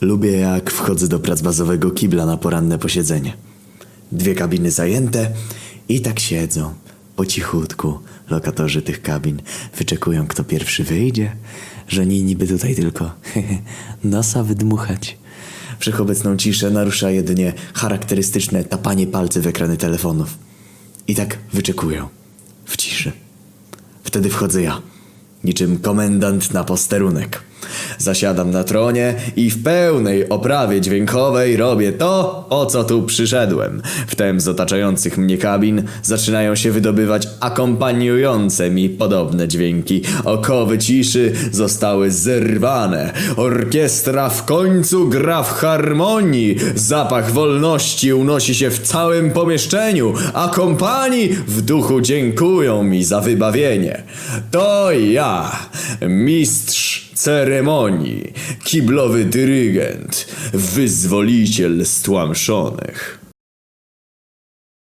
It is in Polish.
Lubię jak wchodzę do prac bazowego kibla na poranne posiedzenie. Dwie kabiny zajęte i tak siedzą. Po cichutku lokatorzy tych kabin wyczekują, kto pierwszy wyjdzie, że nie niby tutaj tylko nosa wydmuchać. Wszechobecną ciszę narusza jedynie charakterystyczne tapanie palcy w ekrany telefonów. I tak wyczekują. W ciszy. Wtedy wchodzę ja, niczym komendant na posterunek. Zasiadam na tronie i w pełnej oprawie dźwiękowej robię to, o co tu przyszedłem. Wtem z otaczających mnie kabin zaczynają się wydobywać akompaniujące mi podobne dźwięki. Okowy ciszy zostały zerwane. Orkiestra w końcu gra w harmonii. Zapach wolności unosi się w całym pomieszczeniu, a kompanii w duchu dziękują mi za wybawienie. To ja, mistrz ceremonii, kiblowy dyrygent, wyzwoliciel stłamszonych.